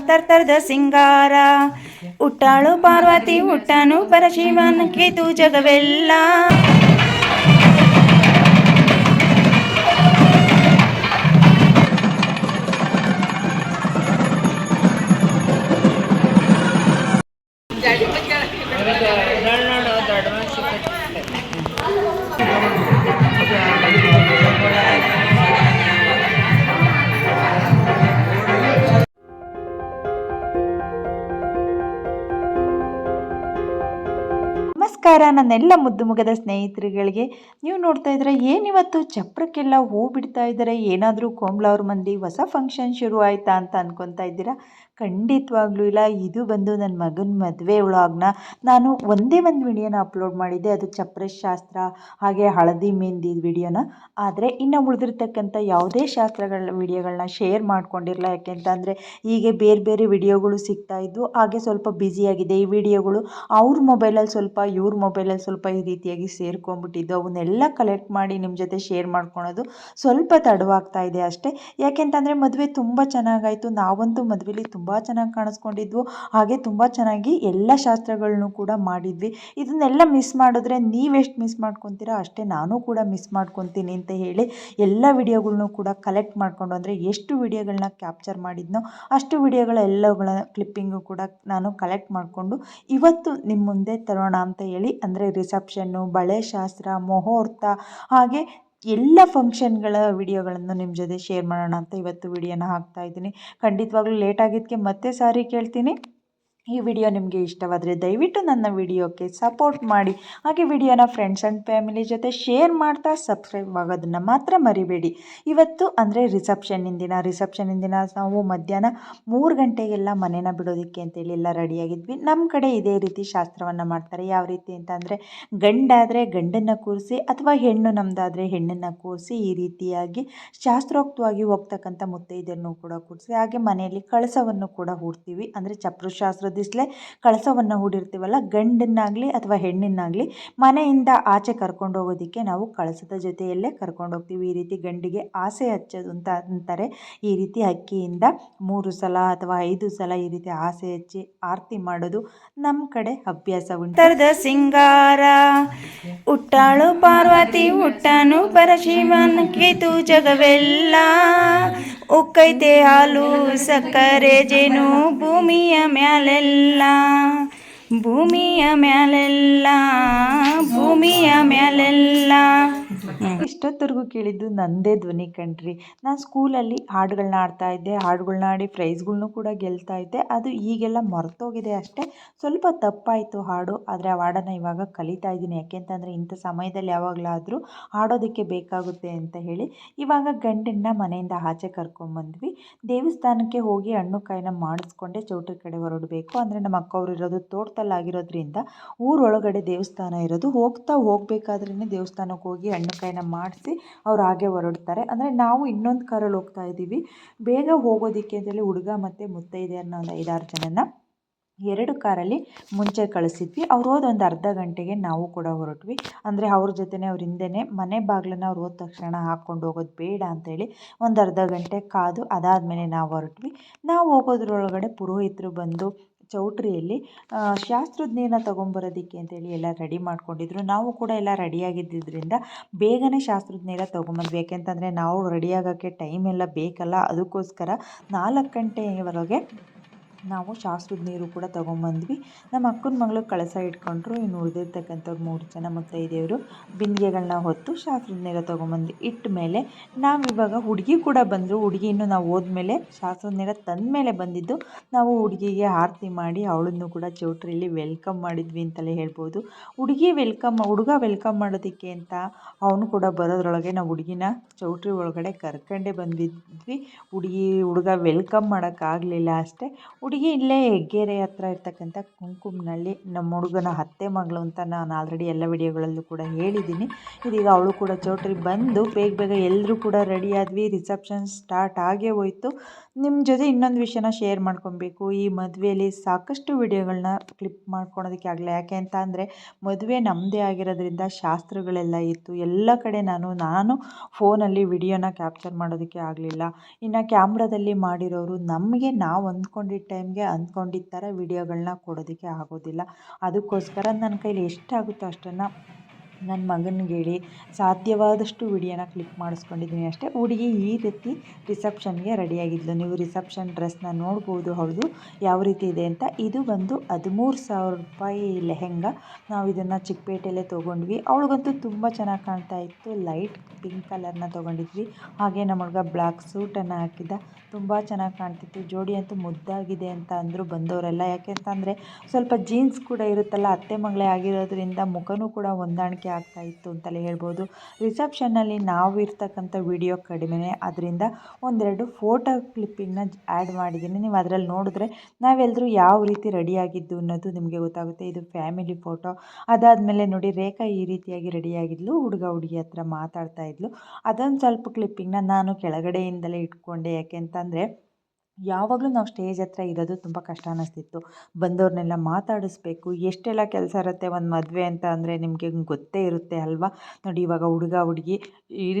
ತರ್ತರದ ಸಿಂಗಾರ ಹುಟ್ಟಾಳು ಪಾರ್ವತಿ ಹುಟ್ಟನು ಪರಶಿವನ ಕೇತು ಜಗವೆಲ್ಲ ನಮಸ್ಕಾರ. ನನ್ನೆಲ್ಲ ಮುದ್ದು ಮುಗದ ಸ್ನೇಹಿತರುಗಳಿಗೆ ನೀವು ನೋಡ್ತಾ ಇದ್ರೆ ಏನಿವತ್ತು? ಚಪ್ರಕ್ಕೆಲ್ಲ ಹೂ ಬಿಡ್ತಾ ಇದ್ದಾರೆ. ಏನಾದರೂ ಕೋಮ್ಲವ್ರ ಮಂದಿ ಹೊಸ ಫಂಕ್ಷನ್ ಶುರು ಆಯಿತಾ ಅಂತ ಅನ್ಕೊತಾ ಇದ್ದೀರಾ? ಖಂಡಿತವಾಗ್ಲೂ ಇಲ್ಲ. ಇದು ಬಂದು ನನ್ನ ಮಗನ ಮದುವೆ ವ್ಲಾಗ್ನ ನಾನು ಒಂದೇ ಒಂದು ವಿಡಿಯೋನ ಅಪ್ಲೋಡ್ ಮಾಡಿದ್ದೆ. ಅದು ಚಪ್ರ ಶಾಸ್ತ್ರ ಹಾಗೆ ಹಳದಿ ಮೆಹಂದಿ ವಿಡಿಯೋನ. ಆದರೆ ಇನ್ನು ಉಳಿದಿರ್ತಕ್ಕಂಥ ಯಾವುದೇ ಶಾಸ್ತ್ರಗಳ ವಿಡಿಯೋಗಳನ್ನ ಶೇರ್ ಮಾಡ್ಕೊಂಡಿರಲ್ಲ ಯಾಕೆಂತಂದರೆ ಹೀಗೆ ಬೇರೆ ಬೇರೆ ವಿಡಿಯೋಗಳು ಸಿಗ್ತಾ ಇದ್ವು. ಹಾಗೆ ಸ್ವಲ್ಪ ಬ್ಯುಸಿಯಾಗಿದೆ ಈ ವಿಡಿಯೋಗಳು ಅವ್ರ ಮೊಬೈಲಲ್ಲಿ ಸ್ವಲ್ಪ, ಇವ್ರ ಮೊಬೈಲಲ್ಲಿ ಸ್ವಲ್ಪ ಈ ರೀತಿಯಾಗಿ ಸೇರ್ಕೊಂಡ್ಬಿಟ್ಟಿದ್ದು. ಅವನ್ನೆಲ್ಲ ಕಲೆಕ್ಟ್ ಮಾಡಿ ನಿಮ್ಮ ಜೊತೆ ಶೇರ್ ಮಾಡ್ಕೊಳೋದು ಸ್ವಲ್ಪ ತಡವಾಗ್ತಾ ಇದೆ ಅಷ್ಟೇ. ಯಾಕೆಂತಂದರೆ ಮದುವೆ ತುಂಬ ಚೆನ್ನಾಗಾಯಿತು. ನಾವಂತೂ ಮದುವೆಲಿ ತುಂಬ ಚೆನ್ನಾಗಿ ಕಾಣಿಸ್ಕೊಂಡಿದ್ವು. ಹಾಗೆ ತುಂಬ ಚೆನ್ನಾಗಿ ಎಲ್ಲ ಶಾಸ್ತ್ರಗಳನ್ನೂ ಕೂಡ ಮಾಡಿದ್ವಿ. ಇದನ್ನೆಲ್ಲ ಮಿಸ್ ಮಾಡಿದ್ರೆ ನೀವೆಷ್ಟು ಮಿಸ್ ಮಾಡ್ಕೊತೀರಾ, ಅಷ್ಟೇ ನಾನು ಕೂಡ ಮಿಸ್ ಮಾಡ್ಕೊತೀನಿ ಅಂತ ಹೇಳಿ ಎಲ್ಲ ವಿಡಿಯೋಗಳನ್ನು ಕೂಡ ಕಲೆಕ್ಟ್ ಮಾಡಿಕೊಂಡು, ಅಂದರೆ ಎಷ್ಟು ವಿಡಿಯೋಗಳನ್ನ ಕ್ಯಾಪ್ಚರ್ ಮಾಡಿದ್ನೋ ಅಷ್ಟು ವಿಡಿಯೋಗಳ ಎಲ್ಲಗಳ ಕ್ಲಿಪ್ಪಿಂಗು ಕೂಡ ನಾನು ಕಲೆಕ್ಟ್ ಮಾಡಿಕೊಂಡು ಇವತ್ತು ನಿಮ್ಮ ಮುಂದೆ ತರೋಣ ಅಂತ ಹೇಳಿ, ಅಂದರೆ ರಿಸೆಪ್ಷನ್ನು, ಬಳೆ ಶಾಸ್ತ್ರ, ಮುಹೂರ್ತ ಹಾಗೆ ಎಲ್ಲ ಫಂಕ್ಷನ್ಗಳ ವಿಡಿಯೋಗಳನ್ನು ನಿಮ್ಮ ಜೊತೆ ಶೇರ್ ಮಾಡೋಣ ಅಂತ ಇವತ್ತು ವಿಡಿಯೋನ ಹಾಕ್ತಾ ಇದ್ದೀನಿ. ಖಂಡಿತವಾಗ್ಲೂ ಲೇಟ್ ಆಗಿದ್ದಕ್ಕೆ ಮತ್ತೆ ಸಾರಿ ಕೇಳ್ತೀನಿ. ಈ ವಿಡಿಯೋ ನಿಮಗೆ ಇಷ್ಟವಾದರೆ ದಯವಿಟ್ಟು ನನ್ನ ವಿಡಿಯೋಕ್ಕೆ ಸಪೋರ್ಟ್ ಮಾಡಿ. ಹಾಗೆ ವಿಡಿಯೋನ ಫ್ರೆಂಡ್ಸ್ ಆ್ಯಂಡ್ ಫ್ಯಾಮಿಲಿ ಜೊತೆ ಶೇರ್ ಮಾಡ್ತಾ ಸಬ್ಸ್ಕ್ರೈಬ್ ಆಗೋದನ್ನು ಮಾತ್ರ ಮರಿಬೇಡಿ. ಇವತ್ತು ಅಂದರೆ ರಿಸೆಪ್ಷನ್ನಿನ ದಿನ. ರಿಸೆಪ್ಷನ್ನಿನ ದಿನ ನಾವು ಮಧ್ಯಾಹ್ನ ಮೂರು ಗಂಟೆಗೆಲ್ಲ ಮನೇನ ಬಿಡೋದಕ್ಕೆ ಅಂತೇಳಿ ಎಲ್ಲ ರೆಡಿಯಾಗಿದ್ವಿ ನಮ್ಮ ಕಡೆ ಇದೇ ರೀತಿ ಶಾಸ್ತ್ರವನ್ನು ಮಾಡ್ತಾರೆ. ಯಾವ ರೀತಿ ಅಂತ ಅಂದರೆ ಗಂಡಾದರೆ ಗಂಡನ್ನು ಕೂರಿಸಿ ಅಥವಾ ಹೆಣ್ಣು ನಮ್ಮದಾದರೆ ಹೆಣ್ಣನ್ನು ಕೂರಿಸಿ ಈ ರೀತಿಯಾಗಿ ಶಾಸ್ತ್ರೋಕ್ತವಾಗಿ ಹೋಗ್ತಕ್ಕಂಥ ಮುತ್ತೈದೆಯನ್ನು ಕೂಡ ಕೂರಿಸಿ ಹಾಗೆ ಮನೆಯಲ್ಲಿ ಕಳಸವನ್ನು ಕೂಡ ಹೂಡ್ತೀವಿ. ಅಂದರೆ ಚಪ್ರ ಶಾಸ್ತ್ರದಿಸ್ಲೇ ಕಳಸವನ್ನು ಹೂಡಿರ್ತೀವಲ್ಲ, ಗಂಡನ್ನಾಗಲಿ ಅಥವಾ ಹೆಣ್ಣನ್ನಾಗಲಿ ಮನೆಯಿಂದ ಆಚೆ ಕರ್ಕೊಂಡು ಹೋಗೋದಕ್ಕೆ ನಾವು ಕಳಸದ ಜೊತೆಯಲ್ಲೇ ಕರ್ಕೊಂಡು ಹೋಗ್ತೀವಿ. ಈ ರೀತಿ ಗಂಡಿಗೆ ಆಸೆ ಹಚ್ಚೋದು ಅಂತ ಅಂತಾರೆ. ಈ ರೀತಿ ಅಕ್ಕಿಯಿಂದ ಮೂರು ಸಲ ಅಥವಾ ಐದು ಸಲ ಈ ರೀತಿ ಆಸೆ ಹಚ್ಚಿ ಆರತಿ ಮಾಡೋದು ನಮ್ಮ ಕಡೆ ಅಭ್ಯಾಸ ಉಂಟು. ಸಿಂಗಾರ, ಹುಟ್ಟಾಳು ಪಾರ್ವತಿ, ಹುಟ್ಟನು ಪರಶಿವನ, ಕೀತು ಜಗವೆಲ್ಲ ಉಕ್ಕೈತೆ ಹಾಲು ಸಕ್ಕರೆ ಜೇನು ಭೂಮಿಯ ಮ್ಯಾಲೆಲ್ಲ ಭೂಮಿಯ ಮ್ಯಾಲೆಲ್ಲ ಭೂಮಿಯ ಮ್ಯಾಲೆಲ್ಲ ಇಷ್ಟೊತ್ತರೆಗೂ ಕೇಳಿದ್ದು ನಂದೇ ಧ್ವನಿ ಕಣ್ರಿ ನಾನು ಸ್ಕೂಲಲ್ಲಿ ಹಾಡುಗಳನ್ನ ಆಡ್ತಾ ಇದ್ದೆ ಹಾಡುಗಳನ್ನ ಆಡಿ ಪ್ರೈಸ್ಗಳ್ನೂ ಕೂಡ ಗೆಲ್ತಾ ಇದ್ದೆ. ಅದು ಈಗೆಲ್ಲ ಮರ್ತೋಗಿದೆ ಅಷ್ಟೇ. ಸ್ವಲ್ಪ ತಪ್ಪಾಯಿತು ಹಾಡು, ಆದರೆ ಆ ಹಾಡನ್ನು ಇವಾಗ ಕಲಿತಾ ಇದ್ದೀನಿ. ಯಾಕೆಂತಂದರೆ ಇಂಥ ಸಮಯದಲ್ಲಿ ಯಾವಾಗಲಾದರೂ ಹಾಡೋದಕ್ಕೆ ಬೇಕಾಗುತ್ತೆ ಅಂತ ಹೇಳಿ ಇವಾಗ ಗಂಡನ್ನ ಮನೆಯಿಂದ ಆಚೆ ಕರ್ಕೊಂಬಂದ್ವಿ. ದೇವಸ್ಥಾನಕ್ಕೆ ಹೋಗಿ ಹಣ್ಣು ಕಾಯಿನ ಮಾಡಿಸ್ಕೊಂಡೆ ಚೌಟ್ರಿ ಕಡೆ ಹೊರಡಬೇಕು. ಅಂದರೆ ನಮ್ಮ ಅಕ್ಕವ್ರು ಇರೋದು ತೋಟದಲ್ಲಾಗಿರೋದ್ರಿಂದ ಊರೊಳಗಡೆ ದೇವಸ್ಥಾನ ಇರೋದು. ಹೋಗ್ತಾ ಹೋಗಬೇಕಾದ್ರೇ ದೇವಸ್ಥಾನಕ್ಕೆ ಹೋಗಿ ಹಣ್ಣು ಕಾಯಿನ ಮಾಡಿಸಿ ಅವ್ರು ಹಾಗೆ ಹೊರಡ್ತಾರೆ. ಅಂದರೆ ನಾವು ಇನ್ನೊಂದು ಕಾರಲ್ಲಿ ಹೋಗ್ತಾ ಇದ್ದೀವಿ. ಬೇಗ ಹೋಗೋದಕ್ಕೆ ಅಂತೇಳಿ ಹುಡುಗ ಮತ್ತು ಮುತ್ತೈದೆಯರನ್ನ ಒಂದು ಐದಾರು ಜನನ ಎರಡು ಕಾರಲ್ಲಿ ಮುಂಚೆ ಕಳಿಸಿದ್ವಿ. ಅವ್ರು ಹೋದ ಒಂದು ಅರ್ಧ ಗಂಟೆಗೆ ನಾವು ಕೂಡ ಹೊರಟ್ವಿ. ಅಂದರೆ ಅವ್ರ ಜೊತೆನೇ ಅವ್ರ ಹಿಂದೆನೇ ಮನೆ ಬಾಗಿಲನ್ನ ಅವ್ರು ಹೋದ ತಕ್ಷಣ ಹಾಕ್ಕೊಂಡು ಹೋಗೋದು ಬೇಡ ಅಂತೇಳಿ ಒಂದು ಅರ್ಧ ಗಂಟೆ ಕಾದು ಅದಾದಮೇಲೆ ನಾವು ಹೊರಟ್ವಿ. ನಾವು ಹೋಗೋದ್ರೊಳಗಡೆ ಪುರೋಹಿತರು ಬಂದು ಚೌಟ್ರಿಯಲ್ಲಿ ಶಾಸ್ತ್ರದ ನೀರನ್ನ ತೊಗೊಂಬರೋದಕ್ಕೆ ಅಂತೇಳಿ ಎಲ್ಲ ರೆಡಿ ಮಾಡ್ಕೊಂಡಿದ್ರು. ನಾವು ಕೂಡ ಎಲ್ಲ ರೆಡಿಯಾಗಿದ್ದರಿಂದ ಬೇಗನೆ ಶಾಸ್ತ್ರದ ನೀರ ತೊಗೊಂಬಂದ್ವಿ. ಯಾಕೆಂತಂದರೆ ನಾವು ರೆಡಿಯಾಗೋಕ್ಕೆ ಟೈಮ್ ಎಲ್ಲ ಬೇಕಲ್ಲ. ಅದಕ್ಕೋಸ್ಕರ ನಾಲ್ಕು ಗಂಟೆವರೆಗೆ ನಾವು ಶಾಸ್ತ್ರದ ನೀರು ಕೂಡ ತೊಗೊಂಬಂದ್ವಿ. ನಮ್ಮ ಅಕ್ಕನ ಮಗಳು ಕಳಸ ಇಟ್ಕೊಂಡ್ರು, ಇನ್ನು ಉಳಿದಿರ್ತಕ್ಕಂಥವ್ರು ಮೂರು ಜನ ಮುತ್ತೈದೆಯರು ಬಿಂದಿಗೆಗಳನ್ನ ಹೊತ್ತು ಶಾಸ್ತ್ರದ ನೀರು ತೊಗೊಂಬಂದ್ವಿ. ಇಟ್ಟ ಮೇಲೆ ನಾವು ಇವಾಗ ಹುಡುಗಿ ಕೂಡ ಬಂದರು. ಹುಡುಗಿಯನ್ನು ನಾವು ಹೋದ್ಮೇಲೆ ಶಾಸ್ತ್ರದ ನೀರ ತಂದ ಮೇಲೆ ಬಂದಿದ್ದು, ನಾವು ಹುಡುಗಿಗೆ ಆರತಿ ಮಾಡಿ ಅವಳನ್ನು ಕೂಡ ಚೌಟ್ರಿಯಲ್ಲಿ ವೆಲ್ಕಮ್ ಮಾಡಿದ್ವಿ ಅಂತಲೇ ಹೇಳ್ಬೋದು. ಹುಡುಗಿ ವೆಲ್ಕಮ್, ಹುಡುಗ ವೆಲ್ಕಮ್ ಮಾಡೋದಕ್ಕೆ ಅಂತ ಅವನು ಕೂಡ ಬರೋದ್ರೊಳಗೆ ನಾವು ಹುಡುಗಿನ ಚೌಟ್ರಿ ಒಳಗಡೆ ಕರ್ಕೊಂಡೇ ಬಂದಿದ್ವಿ. ಹುಡುಗಿ, ಹುಡುಗ ವೆಲ್ಕಮ್ ಮಾಡೋಕ್ಕಾಗಲಿಲ್ಲ ಅಷ್ಟೇ. ಹುಡುಗಿ ಇಲ್ಲೇ ಹೆಗ್ಗೆರೆ ಹತ್ರ ಇರ್ತಕ್ಕಂಥ ಕುಂಕುಮನಳ್ಳಿ ನಮ್ಮ ಹುಡುಗನ ಅತ್ತೆ ಮಗಳು ಅಂತ ನಾನು ಆಲ್ರೆಡಿ ಎಲ್ಲ ವಿಡಿಯೋಗಳಲ್ಲೂ ಕೂಡ ಹೇಳಿದ್ದೀನಿ. ಇದೀಗ ಅವಳು ಕೂಡ ಚೌಟ್ರಿ ಬಂದು ಬೇಗ ಬೇಗ ಎಲ್ಲರೂ ಕೂಡ ರೆಡಿಯಾದ್ವಿ ರಿಸೆಪ್ಷನ್ ಸ್ಟಾರ್ಟ್ ಆಗೇ ಹೋಯ್ತು. ನಿಮ್ಮ ಜೊತೆ ಇನ್ನೊಂದು ವಿಷಯನ ಶೇರ್ ಮಾಡ್ಕೊಬೇಕು. ಈ ಮದುವೆಯಲ್ಲಿ ಸಾಕಷ್ಟು ವಿಡಿಯೋಗಳನ್ನ ಕ್ಲಿಪ್ ಮಾಡ್ಕೊಳೋದಕ್ಕೆ ಆಗಲ್ಲ ಯಾಕೆ ಅಂತ ಅಂದರೆ, ಮದುವೆ ನಮ್ಮದೇ ಆಗಿರೋದ್ರಿಂದ ಶಾಸ್ತ್ರಗಳೆಲ್ಲ ಇತ್ತು. ಎಲ್ಲ ಕಡೆ ನಾನು ನಾನು ಫೋನಲ್ಲಿ ವಿಡಿಯೋನ ಕ್ಯಾಪ್ಚರ್ ಮಾಡೋದಕ್ಕೆ ಆಗಲಿಲ್ಲ. ಇನ್ನು ಕ್ಯಾಮ್ರಾದಲ್ಲಿ ಮಾಡಿರೋರು ನಮಗೆ ನಾವು ಅಂದ್ಕೊಂಡಿದ್ದ ಟೈಮ್ಗೆ ಅಂದ್ಕೊಂಡಿದ್ದ ಥರ ವಿಡಿಯೋಗಳನ್ನ ಕೊಡೋದಕ್ಕೆ ಆಗೋದಿಲ್ಲ. ಅದಕ್ಕೋಸ್ಕರ ನನ್ನ ಕೈಲಿ ಎಷ್ಟಾಗುತ್ತೋ ಅಷ್ಟನ್ನು ನನ್ನ ಮಗನಿಗೆ ಹೇಳಿ, ಸಾಧ್ಯವಾದಷ್ಟು ವಿಡಿಯೋನ ಕ್ಲಿಕ್ ಮಾಡಿಸ್ಕೊಂಡಿದ್ದೀನಿ ಅಷ್ಟೇ. ಹುಡುಗಿ ಈ ರೀತಿ ರಿಸೆಪ್ಷನ್ಗೆ ರೆಡಿಯಾಗಿದ್ಲು. ನೀವು ರಿಸೆಪ್ಷನ್ ಡ್ರೆಸ್ನ ನೋಡ್ಬೋದು, ಹೌದು, ಯಾವ ರೀತಿ ಇದೆ ಅಂತ. ಇದು ಬಂದು ಹದಿಮೂರು ಸಾವಿರ ರೂಪಾಯಿ ಲೆಹೆಂಗ. ನಾವು ಇದನ್ನು ಚಿಕ್ಕಪೇಟೆಯಲ್ಲೇ ತೊಗೊಂಡ್ವಿ. ಅವಳಿಗಂತೂ ತುಂಬ ಚೆನ್ನಾಗಿ ಕಾಣ್ತಾ ಇತ್ತು. ಲೈಟ್ ಪಿಂಕ್ ಕಲರ್ನ ತೊಗೊಂಡಿದ್ವಿ. ಹಾಗೆ ನಮ್ಮ ಹುಡುಗ ಬ್ಲ್ಯಾಕ್ ಸೂಟನ್ನು ಹಾಕಿದ್ದ. ತುಂಬ ಚೆನ್ನಾಗಿ ಕಾಣ್ತಿತ್ತು. ಜೋಡಿ ಅಂತೂ ಮುದ್ದಾಗಿದೆ ಅಂತ ಅಂದರು ಬಂದವರೆಲ್ಲ. ಯಾಕೆ ಅಂತಂದರೆ ಸ್ವಲ್ಪ ಜೀನ್ಸ್ ಕೂಡ ಇರುತ್ತಲ್ಲ, ಅತ್ತೆ ಮಗಳೇ ಆಗಿರೋದ್ರಿಂದ ಮುಖನೂ ಕೂಡ ಹೊಂದಾಣಿಕೆ ಆಗ್ತಾ ಇತ್ತು ಅಂತಲೇ ಹೇಳ್ಬೋದು. ರಿಸೆಪ್ಷನ್ನಲ್ಲಿ ನಾವು ಇರ್ತಕ್ಕಂಥ ವಿಡಿಯೋ ಕಡಿಮೆನೇ. ಅದರಿಂದ ಒಂದೆರಡು ಫೋಟೋ ಕ್ಲಿಪ್ಪಿಂಗ್ನ ಆ್ಯಡ್ ಮಾಡಿದ್ದೀನಿ. ನೀವು ಅದರಲ್ಲಿ ನೋಡಿದ್ರೆ ನಾವೆಲ್ಲರೂ ಯಾವ ರೀತಿ ರೆಡಿಯಾಗಿದ್ದು ಅನ್ನೋದು ನಿಮಗೆ ಗೊತ್ತಾಗುತ್ತೆ. ಇದು ಫ್ಯಾಮಿಲಿ ಫೋಟೋ. ಅದಾದಮೇಲೆ ನೋಡಿ, ರೇಖಾ ಈ ರೀತಿಯಾಗಿ ರೆಡಿಯಾಗಿದ್ಲು. ಹುಡುಗ ಹುಡುಗಿ ಹತ್ರ ಮಾತಾಡ್ತಾ ಇದ್ಲು. ಅದೊಂದು ಸ್ವಲ್ಪ ಕ್ಲಿಪ್ಪಿಂಗ್ನ ನಾನು ಕೆಳಗಡೆಯಿಂದಲೇ ಇಟ್ಕೊಂಡೆ. ಯಾಕೆ ಅಂತಂದರೆ ಯಾವಾಗಲೂ ನಾವು ಸ್ಟೇಜ್ ಹತ್ರ ಇರೋದು ತುಂಬ ಕಷ್ಟ ಅನ್ನಿಸ್ತಿತ್ತು ಬಂದವ್ರನ್ನೆಲ್ಲ ಮಾತಾಡಿಸ್ಬೇಕು, ಎಷ್ಟೆಲ್ಲ ಕೆಲಸ ಇರುತ್ತೆ ಒಂದು ಮದುವೆ ಅಂತ ಅಂದರೆ ನಿಮಗೆ ಗೊತ್ತೇ ಇರುತ್ತೆ ಅಲ್ವಾ? ನೋಡಿ ಇವಾಗ ಹುಡುಗ, ಹುಡುಗಿ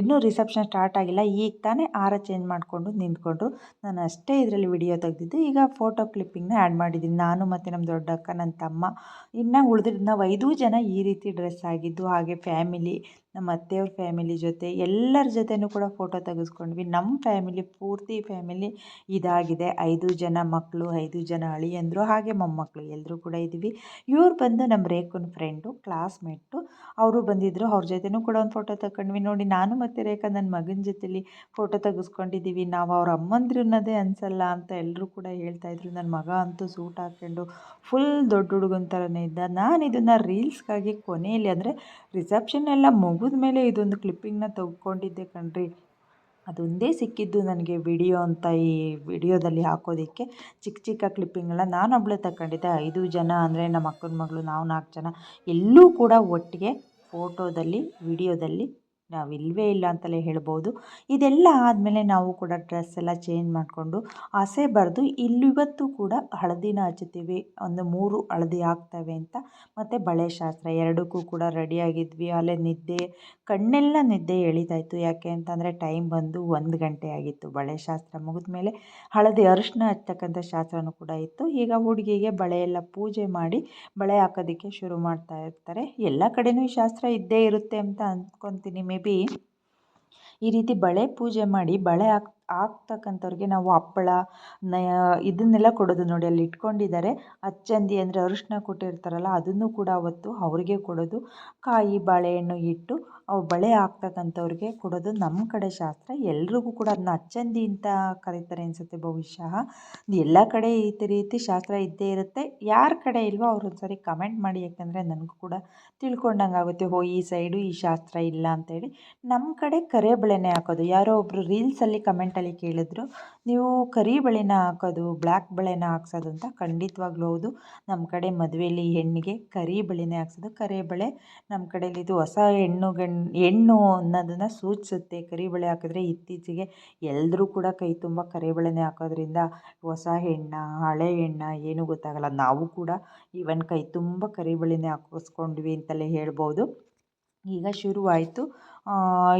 ಇನ್ನೂ ರಿಸೆಪ್ಷನ್ ಸ್ಟಾರ್ಟ್ ಆಗಿಲ್ಲ, ಈಗ ತಾನೇ ಹಾರ ಚೇಂಜ್ ಮಾಡಿಕೊಂಡು ನಿಂತ್ಕೊಂಡ್ರು. ನಾನು ಅಷ್ಟೇ ಇದರಲ್ಲಿ ವಿಡಿಯೋ ತೆಗೆದಿದ್ದು, ಈಗ ಫೋಟೋ ಕ್ಲಿಪ್ಪಿಂಗ್ನ ಆ್ಯಡ್ ಮಾಡಿದ್ದೀನಿ. ನಾನು ಮತ್ತು ನಮ್ಮ ದೊಡ್ಡಕ್ಕ ನನ್ನ ತಮ್ಮ, ಇನ್ನು ಉಳಿದಿದ್ದು ನಾವು ಐದೂ ಜನ ಈ ರೀತಿ ಡ್ರೆಸ್ ಆಗಿದ್ದು, ಹಾಗೆ ಫ್ಯಾಮಿಲಿ ನಮ್ಮ ಅತ್ತೆಯವ್ರ ಫ್ಯಾಮಿಲಿ ಜೊತೆ, ಎಲ್ಲರ ಜೊತೆಯೂ ಕೂಡ ಫೋಟೋ ತೆಗೆಸ್ಕೊಂಡ್ವಿ. ನಮ್ಮ ಫ್ಯಾಮಿಲಿ ಪೂರ್ತಿ ಫ್ಯಾಮಿಲಿ ಇದಾಗಿದೆ. ಐದು ಜನ ಮಕ್ಕಳು ಐದು ಜನ ಅಳಿಯಂದರು, ಹಾಗೆ ಮೊಮ್ಮಕ್ಕಳು ಎಲ್ಲರೂ ಕೂಡ ಇದ್ದೀವಿ ಇವ್ರು ಬಂದು ನಮ್ಮ ರೇಖನ ಫ್ರೆಂಡು ಕ್ಲಾಸ್ಮೇಟು ಅವರು ಬಂದಿದ್ದರು ಅವ್ರ ಜೊತೆಯೂ ಕೂಡ ಒಂದು ಫೋಟೋ ತಗೊಂಡ್ವಿ ನೋಡಿ, ನಾನು ಮತ್ತು ರೇಖಾ ನನ್ನ ಮಗನ ಜೊತೆಲಿ ಫೋಟೋ ತೆಗೆಸ್ಕೊಂಡಿದ್ದೀವಿ ನಾವು ಅವ್ರ ಅಮ್ಮಂದಿರು ಅನ್ನೋದೇ ಅನಿಸಲ್ಲ ಅಂತ ಎಲ್ಲರೂ ಕೂಡ ಹೇಳ್ತಾಯಿದ್ರು ನನ್ನ ಮಗ ಅಂತೂ ಸೂಟ್ ಹಾಕ್ಕೊಂಡು ಫುಲ್ ದೊಡ್ಡ ಹುಡುಗನ ಥರನೇ ಇದ್ದ. ನಾನು ಇದನ್ನು ರೀಲ್ಸ್ಗಾಗಿ ಕೊನೆಯಲ್ಲಿ ಅಂದರೆ ರಿಸೆಪ್ಷನ್ ಎಲ್ಲ ಮುಗಿದ ಮೇಲೆ ಇದೊಂದು ಕ್ಲಿಪ್ಪಿಂಗ್ನ ತೆಗ್ಕೊಂಡಿದ್ದೆ ಕಣ್ರಿ. ಅದೊಂದೇ ಸಿಕ್ಕಿದ್ದು ನನಗೆ ವಿಡಿಯೋ ಅಂತ ಈ ವಿಡಿಯೋದಲ್ಲಿ ಹಾಕೋದಕ್ಕೆ. ಚಿಕ್ಕ ಚಿಕ್ಕ ಕ್ಲಿಪ್ಪಿಂಗೆಲ್ಲ ನಾನೊಬ್ಬಳೇ ತಗೊಂಡಿದ್ದೆ. ಐದು ಜನ ಅಂದರೆ ನಮ್ಮ ಅಕ್ಕನ ಮಗಳು, ನಾವು ನಾಲ್ಕು ಜನ ಎಲ್ಲೂ ಕೂಡ ಒಟ್ಟಿಗೆ ಫೋಟೋದಲ್ಲಿ ವಿಡಿಯೋದಲ್ಲಿ ನಾವು ಇಲ್ಲವೇ ಇಲ್ಲ ಅಂತಲೇ ಹೇಳ್ಬೋದು. ಇದೆಲ್ಲ ಆದಮೇಲೆ ನಾವು ಕೂಡ ಡ್ರೆಸ್ ಎಲ್ಲ ಚೇಂಜ್ ಮಾಡಿಕೊಂಡು ಆಸೆ ಬರೆದು ಇಲ್ಲಿವತ್ತು ಕೂಡ ಹಳದಿನ ಹಚ್ಚುತ್ತೀವಿ. ಒಂದು ಮೂರು ಹಳದಿ ಆಗ್ತವೆ ಅಂತ. ಮತ್ತು ಬಳೆ ಶಾಸ್ತ್ರ ಎರಡಕ್ಕೂ ಕೂಡ ರೆಡಿಯಾಗಿದ್ವಿ ಅಲ್ಲೇ ನಿದ್ದೆ, ಕಣ್ಣೆಲ್ಲ ನಿದ್ದೆ ಎಳಿತಾಯಿತ್ತು ಯಾಕೆ ಅಂತಂದರೆ ಟೈಮ್ ಬಂದು ಒಂದು ಗಂಟೆ ಆಗಿತ್ತು. ಬಳೆ ಶಾಸ್ತ್ರ ಮುಗಿದ ಮೇಲೆ ಹಳದಿ ಅರಿಶಿನ ಹಚ್ಚತಕ್ಕಂಥ ಶಾಸ್ತ್ರನೂ ಕೂಡ ಇತ್ತು. ಈಗ ಹುಡುಗಿಗೆ ಬಳೆ ಎಲ್ಲ ಪೂಜೆ ಮಾಡಿ ಬಳೆ ಹಾಕೋದಕ್ಕೆ ಶುರು ಮಾಡ್ತಾ ಇರ್ತಾರೆ. ಎಲ್ಲ ಕಡೆಯೂ ಈ ಶಾಸ್ತ್ರ ಇದ್ದೇ ಇರುತ್ತೆ ಅಂತ ಅಂದ್ಕೊತೀನಿ ಮೇ ಬಿ ಈ ರೀತಿ ಬಳೆ ಪೂಜೆ ಮಾಡಿ ಬಳೆ ಹಾಕ್ ಹಾಕ್ತಕ್ಕಂಥವ್ರಿಗೆ ನಾವು ಹಪ್ಪಳ, ನ, ಇದನ್ನೆಲ್ಲ ಕೊಡೋದು ನೋಡಿ. ಅಲ್ಲಿ ಇಟ್ಕೊಂಡಿದ್ದಾರೆ. ಅಚ್ಚಂದಿ ಅಂದರೆ ಅರಿಶಿನ ಕೊಟ್ಟಿರ್ತಾರಲ್ಲ ಅದನ್ನು ಕೂಡ ಅವತ್ತು ಅವ್ರಿಗೆ ಕೊಡೋದು. ಕಾಯಿ, ಬಾಳೆಹಣ್ಣು ಇಟ್ಟು ಅವು ಬಳೆ ಆಗ್ತಕ್ಕಂಥವ್ರಿಗೆ ಕೊಡೋದು. ನಮ್ಮ ಕಡೆ ಶಾಸ್ತ್ರ ಎಲ್ರಿಗೂ ಕೂಡ ಅದನ್ನ ಅಚ್ಚಂದಿ ಅಂತ ಕರೀತಾರೆ ಅನಿಸುತ್ತೆ ಬಹುಶಃ. ಎಲ್ಲ ಕಡೆ ಈ ರೀತಿ ಶಾಸ್ತ್ರ ಇದ್ದೇ ಇರುತ್ತೆ. ಯಾರ ಕಡೆ ಇಲ್ವೋ ಅವ್ರು ಒಂದು ಸಾರಿ ಕಮೆಂಟ್ ಮಾಡಿ. ಯಾಕಂದರೆ ನನಗೂ ಕೂಡ ತಿಳ್ಕೊಂಡಂಗೆ ಆಗುತ್ತೆ. ಹೋ, ಈ ಸೈಡು ಈ ಶಾಸ್ತ್ರ ಇಲ್ಲ ಅಂತೇಳಿ ನಮ್ಮ ಕಡೆ ಕರೆ ಬಳೆನೇ ಹಾಕೋದು. ಯಾರೋ ಒಬ್ಬರು ರೀಲ್ಸಲ್ಲಿ ಕಮೆಂಟಲ್ಲಿ ಕೇಳಿದ್ರು, ನೀವು ಕರಿ ಬಳೆನ ಹಾಕೋದು ಬ್ಲ್ಯಾಕ್ ಬಳೆನ ಹಾಕ್ಸೋದು ಅಂತ ಖಂಡಿತವಾಗ್ಲೂ ಹೌದು. ನಮ್ಮ ಕಡೆ ಮದುವೆಯಲ್ಲಿ ಹೆಣ್ಣಿಗೆ ಕರಿ ಬಳೆನೇ ಹಾಕ್ಸೋದು. ಕರೆ ಬಳೆ ನಮ್ಮ ಕಡೆಯಲ್ಲಿ ಇದು ಹೊಸ ಹೆಣ್ಣು ಗಂಡು, ಹೆಣ್ಣು ಅನ್ನೋದನ್ನು ಸೂಚಿಸುತ್ತೆ. ಕರಿ ಬಳೆ ಹಾಕಿದ್ರೆ ಇತ್ತೀಚೆಗೆ ಎಲ್ಲರೂ ಕೂಡ ಕೈ ತುಂಬ ಕರಿ ಬಳೆನೇ ಹಾಕೋದ್ರಿಂದ ಹೊಸ ಹೆಣ್ಣ, ಹಳೆ ಹೆಣ್ಣ ಏನೂ ಗೊತ್ತಾಗಲ್ಲ. ನಾವು ಕೂಡ ಈವನ್ ಕೈ ತುಂಬ ಕರಿ ಬಳೆನೇ ಹಾಕಿಸ್ಕೊಂಡ್ವಿ ಅಂತಲೇ ಹೇಳ್ಬೋದು. ಈಗ ಶುರುವಾಯಿತು.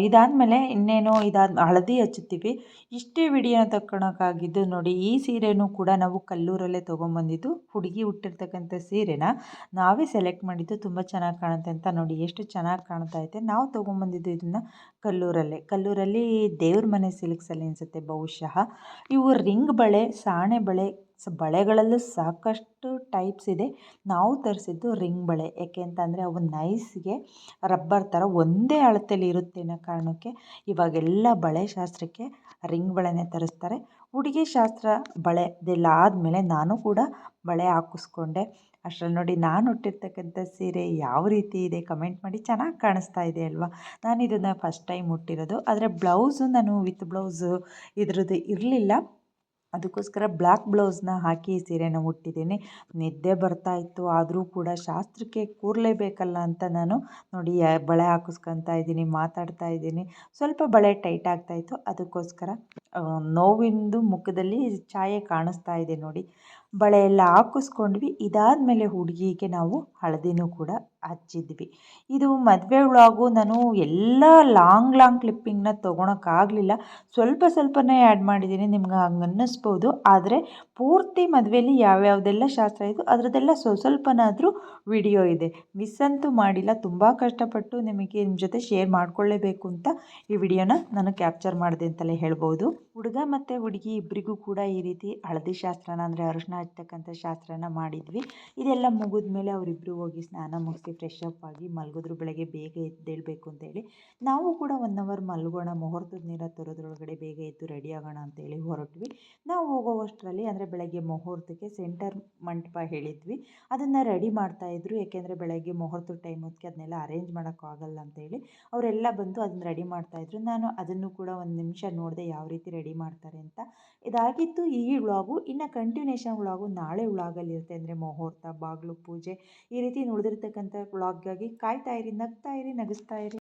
ಇದಾದಮೇಲೆ ಇನ್ನೇನು ಇದಾದ, ಹಳದಿ ಹಚ್ಚುತ್ತೀವಿ. ಇಷ್ಟೇ ವಿಡಿಯೋನ ತಕ್ಕೊಳಕ್ಕಾಗಿದ್ದು ನೋಡಿ, ಈ ಸೀರೆನೂ ಕೂಡ ನಾವು ಕಲ್ಲೂರಲ್ಲೇ ತೊಗೊಂಬಂದಿದ್ದು, ಹುಡುಗಿ ಹುಟ್ಟಿರ್ತಕ್ಕಂಥ ಸೀರೆನ. ನಾವೇ ಸೆಲೆಕ್ಟ್ ಮಾಡಿದ್ದು, ತುಂಬ ಚೆನ್ನಾಗಿ ಕಾಣುತ್ತೆ ಅಂತ ನೋಡಿ, ಎಷ್ಟು ಚೆನ್ನಾಗಿ ಕಾಣ್ತಾ ಐತೆ ನಾವು ತೊಗೊಂಬಂದಿದ್ದು ಇದನ್ನು ಕಲ್ಲೂರಲ್ಲೇ. ಕಲ್ಲೂರಲ್ಲಿ ದೇವ್ರ ಮನೆ ಸಿಲ್ಕ್ಸಲ್ಲಿ ಅನಿಸುತ್ತೆ ಬಹುಶಃ. ಇವು ರಿಂಗ್ ಬಳೆ, ಸಾಣೆ ಬಳೆ ಸೊ ಬಳೆಗಳಲ್ಲೂ ಸಾಕಷ್ಟು ಟೈಪ್ಸ್ ಇದೆ. ನಾವು ತರಿಸಿದ್ದು ರಿಂಗ್ ಬಳೆ. ಯಾಕೆ ಅಂತಂದರೆ ಅವು ನೈಸ್ಗೆ ರಬ್ಬರ್ ಥರ ಒಂದೇ ಅಳತೆಯಲ್ಲಿ ಇರುತ್ತೆ ಅನ್ನೋ ಕಾರಣಕ್ಕೆ ಇವಾಗೆಲ್ಲ ಬಳೆ ಶಾಸ್ತ್ರಕ್ಕೆ ರಿಂಗ್ ಬಳೆನೇ ತರಿಸ್ತಾರೆ. ಉಡುಗೆ ಶಾಸ್ತ್ರ ಬಳೆ ಇದೆಲ್ಲ ಆದಮೇಲೆ ನಾನು ಕೂಡ ಬಳೆ ಹಾಕಿಸ್ಕೊಂಡೆ. ಅಷ್ಟರಲ್ಲಿ ನೋಡಿ ನಾನು ಉಟ್ಟಿರ್ತಕ್ಕಂಥ ಸೀರೆ ಯಾವ ರೀತಿ ಇದೆ ಕಮೆಂಟ್ ಮಾಡಿ ಚೆನ್ನಾಗಿ ಕಾಣಿಸ್ತಾ ಇದೆ ಅಲ್ವಾ? ನಾನು ಇದನ್ನು ಫಸ್ಟ್ ಟೈಮ್ ಉಟ್ಟಿರೋದು. ಆದರೆ ಬ್ಲೌಸು ನಾನು ವಿತ್ ಬ್ಲೌಸು ಇದ್ರದ್ದು ಇರಲಿಲ್ಲ. ಅದಕ್ಕೋಸ್ಕರ ಬ್ಲ್ಯಾಕ್ ಬ್ಲೌಸ್ನ ಹಾಕಿ ಸೀರೆನ ಉಟ್ಟಿದ್ದೀನಿ. ನಿದ್ದೆ ಬರ್ತಾ ಇತ್ತು. ಆದರೂ ಕೂಡ ಶಾಸ್ತ್ರಕ್ಕೆ ಕೂರಲೇಬೇಕಲ್ಲ ಅಂತ ನಾನು ನೋಡಿ ಬಳೆ ಹಾಕಿಸ್ಕೊತಾ ಇದ್ದೀನಿ, ಮಾತಾಡ್ತಾ ಇದ್ದೀನಿ. ಸ್ವಲ್ಪ ಬಳೆ ಟೈಟ್ ಆಗ್ತಾಯಿತ್ತು ಅದಕ್ಕೋಸ್ಕರ ನೋವಿಂದು ಮುಖದಲ್ಲಿ ಛಾಯೆ ಕಾಣಿಸ್ತಾ ಇದೆ ನೋಡಿ. ಬಳೆ ಎಲ್ಲ ಹಾಕಿಸ್ಕೊಂಡ್ವಿ. ಇದಾದಮೇಲೆ ಹುಡುಗಿಗೆ ನಾವು ಹಳದಿನೂ ಕೂಡ ಹಚ್ಚಿದ್ವಿ. ಇದು ಮದುವೆ ವ್ಲಾಗು, ನಾನು ಎಲ್ಲ ಲಾಂಗ್ ಲಾಂಗ್ ಕ್ಲಿಪ್ಪಿಂಗ್ನ ತೊಗೊಳಕ್ಕಾಗಲಿಲ್ಲ. ಸ್ವಲ್ಪ ಸ್ವಲ್ಪನೇ ಆ್ಯಡ್ ಮಾಡಿದ್ದೀನಿ, ನಿಮ್ಗೆ ಹಂಗೆ ಅನ್ನಿಸ್ಬೋದು. ಆದರೆ ಪೂರ್ತಿ ಮದುವೆಯಲ್ಲಿ ಯಾವ್ಯಾವುದೆಲ್ಲ ಶಾಸ್ತ್ರ ಇತ್ತು ಅದರದ್ದೆಲ್ಲ ಸ್ವ ಸ್ವಲ್ಪನಾದರೂ ವಿಡಿಯೋ ಇದೆ. ಮಿಸ್ ಅಂತೂ ಮಾಡಿಲ್ಲ, ತುಂಬ ಕಷ್ಟಪಟ್ಟು ನಿಮಗೆ ನಿಮ್ಮ ಜೊತೆ ಶೇರ್ ಮಾಡಿಕೊಳ್ಳೇಬೇಕು ಅಂತ ಈ ವಿಡಿಯೋನ ನಾನು ಕ್ಯಾಪ್ಚರ್ ಮಾಡಿದೆ ಅಂತಲೇ ಹೇಳ್ಬೋದು. ಹುಡುಗ ಮತ್ತು ಹುಡುಗಿ ಇಬ್ಬರಿಗೂ ಕೂಡ ಈ ರೀತಿ ಹಳದಿ ಶಾಸ್ತ್ರನ, ಅಂದರೆ ಅರಿಶಿನ ಹಚ್ಚತಕ್ಕಂಥ ಶಾಸ್ತ್ರನ ಮಾಡಿದ್ವಿ. ಇದೆಲ್ಲ ಮುಗಿದ್ಮೇಲೆ ಅವರಿಬ್ಬರು ಹೋಗಿ ಸ್ನಾನ ಮುಗಿಸಿ ಫ್ರೆಶ್ ಅಪ್ ಆಗಿ ಮಲಗಿದ್ರು ಬೆಳಗ್ಗೆ ಬೇಗ ಎದ್ದೇಳಬೇಕು ಅಂತೇಳಿ ನಾವು ಕೂಡ ಒನ್ ಅವರ್ ಮಲಗೋಣ, ಮುಹೂರ್ತದ ನೀರ ತರೋದ್ರೊಳಗಡೆ ಬೇಗ ಎದ್ದು ರೆಡಿ ಆಗೋಣ ಅಂತೇಳಿ ಹೊರಟ್ವಿ. ನಾವು ಹೋಗೋವಷ್ಟರಲ್ಲಿ ಅಂದರೆ ಬೆಳಗ್ಗೆ ಮುಹೂರ್ತಕ್ಕೆ ಸೆಂಟರ್ ಮಂಟಪ ಹೇಳಿದ್ವಿ. ಅದನ್ನು ರೆಡಿ ಮಾಡ್ತಾಯಿದ್ರು ಯಾಕೆಂದರೆ ಬೆಳಗ್ಗೆ ಮುಹೂರ್ತದ ಟೈಮ್ ಹೊತ್ತಿಗೆ ಅದನ್ನೆಲ್ಲ ಅರೇಂಜ್ ಮಾಡೋಕ್ಕಾಗಲ್ಲ ಅಂತೇಳಿ ಅವರೆಲ್ಲ ಬಂದು ಅದನ್ನ ರೆಡಿ ಮಾಡ್ತಾಯಿದ್ರು ನಾನು ಅದನ್ನು ಕೂಡ ಒಂದು ನಿಮಿಷ ನೋಡಿದೆ ಯಾವ ರೀತಿ ರೆಡಿ ಮಾಡ್ತಾರೆ ಅಂತ. ಇದಾಗಿತ್ತು ಈ ವ್ಲಾಗು ಇನ್ನು ಕಂಟಿನ್ಯೂಷನ್ ವ್ಲಾಗು ನಾಳೆ ಉಳಾಗಲ್ಲಿರುತ್ತೆ ಅಂದರೆ ಮುಹೂರ್ತ, ಬಾಗಿಲು ಪೂಜೆ ಈ ರೀತಿ ಉಳಿದಿರ್ತಕ್ಕಂಥ ವ್ಲಾಗ್ಗಾಗಿ ಕಾಯ್ತಾ ಇರಿ ನಗ್ತಾ ಇರಿ ನಗಿಸ್ತಾ ಇರಿ.